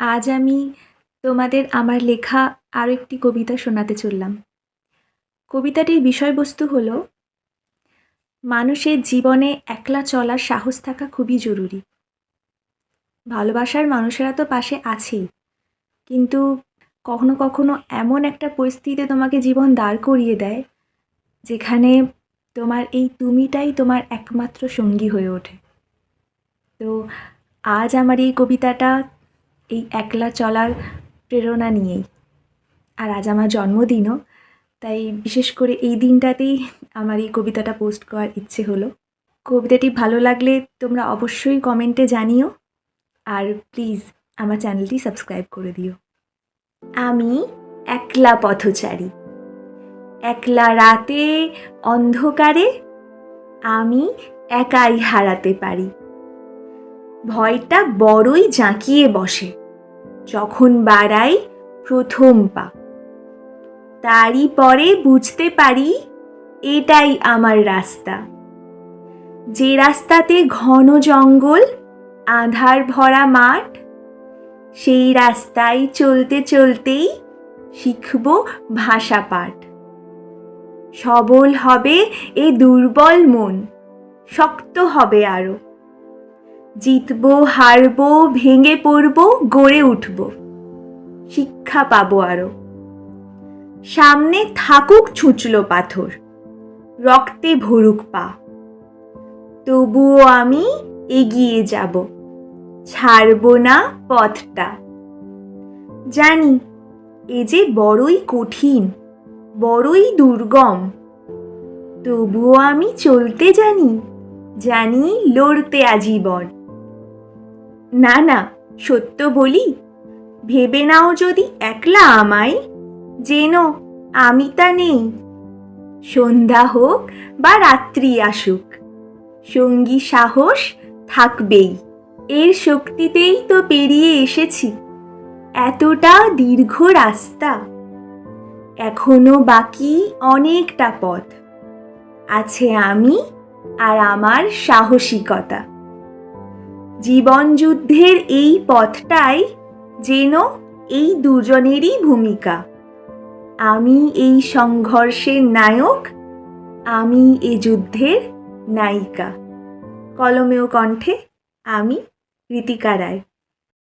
আজ আমি তোমাদের আমার লেখা আরও একটি কবিতা শোনাতে চললাম। কবিতাটির বিষয়বস্তু হলো, মানুষের জীবনে একলা চলার সাহস থাকা খুবই জরুরি। ভালোবাসার মানুষেরা তো পাশে আছেই, কিন্তু কখনো কখনো এমন একটা পরিস্থিতিতে তোমাকে জীবন দাঁড় করিয়ে দেয়, যেখানে তোমার এই তুমিটাই তোমার একমাত্র সঙ্গী হয়ে ওঠে। তো আজ আমার এই কবিতাটা এই একলা চলার প্রেরণা নিয়েই। আর আজ আমার জন্মদিনও, তাই বিশেষ করে এই দিনটাতেই আমার এই কবিতাটা পোস্ট করার ইচ্ছে হলো। কবিতাটি ভালো লাগলে তোমরা অবশ্যই কমেন্টে জানিও, আর প্লিজ আমার চ্যানেলটি সাবস্ক্রাইব করে দিও। আমি একলা পথচারী, একলা রাতে অন্ধকারে আমি একাই হারাতে পারি। ভয়টা বড়ই জাঁকিয়ে বসে যখন বাড়াই প্রথম পা। তারই পরে বুঝতে পারি এটাই আমার রাস্তা। যে রাস্তাতে ঘন জঙ্গল, আধার ভরা মাঠ, সেই রাস্তায় চলতে চলতেই শিখব ভাষা পাঠ। সবল হবে এ দুর্বল মন, শক্ত হবে আরও জিতব, হারব, ভেঙে পড়ব, গড়ে উঠব। শিক্ষা পাবো আরও সামনে থাকুক ছুঁচলো পাথর, রক্তে ভরুক পা। তবুও আমি এগিয়ে যাব, ছাড়ব না পথটা। জানি, এ যে বড়ই কঠিন, বড়ই দুর্গম। তবুও আমি চলতে জানি জানি লড়তে আজীবন। না না, সত্য বলি। ভেবে নাও যদি একলা আমায় যেন আমি তা নেই। সন্ধ্যা হোক বা রাত্রি আসুক, সঙ্গী সাহস থাকবেই। এর শক্তিতেই তো পেরিয়ে এসেছি। এতটা দীর্ঘ রাস্তা। এখনও বাকি অনেকটা পথ। আছে আমি আর আমার সাহসিকতা। জীবন যুদ্ধের এই পথটাই যেন এই দুজনেরই ভূমিকা। আমি এই সংঘর্ষের নায়ক, আমি এ যুদ্ধের নায়িকা। কলমেও কণ্ঠে আমি রীতিকা রায়।